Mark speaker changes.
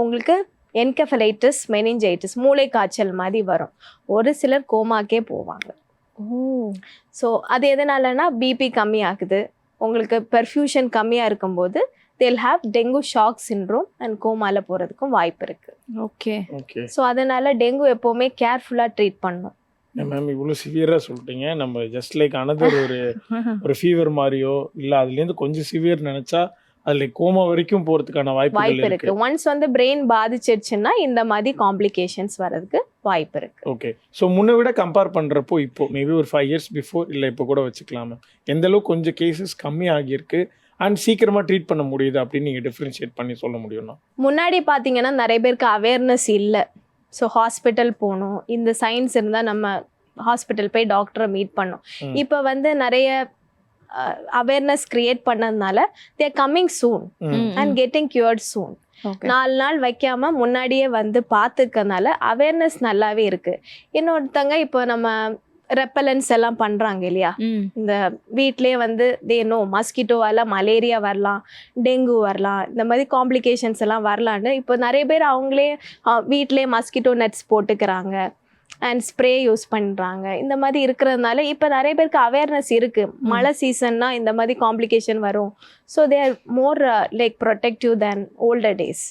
Speaker 1: உங்களுக்கு என்கெஃபலைட்டிஸ் மெனிஞ்சைட்டிஸ் மூளை காய்ச்சல் மாதிரி வரும். ஒரு சிலர் கோமாக்கே போவாங்க.
Speaker 2: ஓ.
Speaker 1: ஸோ அது எதனாலனா பிபி கம்மியாகுது. உங்களுக்கு பெர்ஃபியூஷன் கம்மியாக இருக்கும்போது they'll have dengue shock syndrome and கோமால போகிறதுக்கும் வாய்ப்பு இருக்குது
Speaker 2: ஓகே.
Speaker 3: ஓகே.
Speaker 1: ஸோ அதனால டெங்கு எப்போவுமே கேர்ஃபுல்லாக ட்ரீட் பண்ணணும்
Speaker 3: மேம் இவ்வளோ சிவியராக சொல்லிட்டீங்க. நம்ம ஜஸ்ட் லைக் அனதர் ஒரு ஒரு ஃபீவர் மாதிரியோ இல்லை அதுலேருந்து கொஞ்சம் சிவியர் நினச்சா அதில் கோமா வரைக்கும் போகிறதுக்கான வாய்ப்புகள்
Speaker 1: வாய்ப்பு
Speaker 3: இருக்கு.
Speaker 1: ஒன்ஸ் வந்து பிரெயின் பாதிச்சிருச்சுன்னா இந்த மாதிரி காம்ப்ளிகேஷன்ஸ் வர்றதுக்கு வாய்ப்பு இருக்கு.
Speaker 3: ஓகே ஸோ முன்ன விட கம்பேர் பண்ணுறப்போ இப்போ மேபி ஒரு ஃபைவ் இயர்ஸ் பிஃபோர் இல்லை இப்போ கூட வச்சுக்கலாமா. எந்த அளவுக்கு கொஞ்சம் கேசஸ் கம்மி ஆகியிருக்கு அண்ட் சீக்கிரமாக ட்ரீட் பண்ண முடியுது அப்படின்னு நீங்கள் டிஃப்ரென்ஷியேட் பண்ணி சொல்ல முடியும்னா?
Speaker 1: முன்னாடி பார்த்தீங்கன்னா நிறைய பேருக்கு அவேர்னஸ் இல்லை. ஸோ ஹாஸ்பிட்டல் போகணும். இந்த சயின்ஸ் இருந்தால் நம்ம ஹாஸ்பிட்டல் போய் டாக்டரை மீட் பண்ணோம். இப்போ வந்து நிறைய அவேர்னஸ் கிரியேட் பண்ணதுனால they're coming soon and getting cured soon நாலு நாள் வைக்காம முன்னாடியே வந்து பார்த்துக்கனால அவேர்னஸ் நல்லாவே இருக்கு. இன்னொருத்தங்க இப்போ நம்ம ரெப்பலன்ஸ் எல்லாம் பண்றாங்க இல்லையா? இந்த வீட்லயே வந்து தே நோ மஸ்கிட்டோவால மலேரியா வரலாம் டெங்கு வரலாம் இந்த மாதிரி காம்ப்ளிகேஷன்ஸ் எல்லாம் வரலான்னு இப்போ நிறைய பேர் அவங்களே வீட்லயே மஸ்கிட்டோ நெட்ஸ் போட்டுக்கிறாங்க. அண்ட் ஸ்ப்ரே யூஸ் பண்ணுறாங்க இந்த மாதிரி இருக்கிறதுனால இப்போ நிறைய பேருக்கு அவேர்னஸ் இருக்கு. மழை சீசன்னா இந்த மாதிரி காம்ப்ளிகேஷன் வரும். So they are more like protective than older days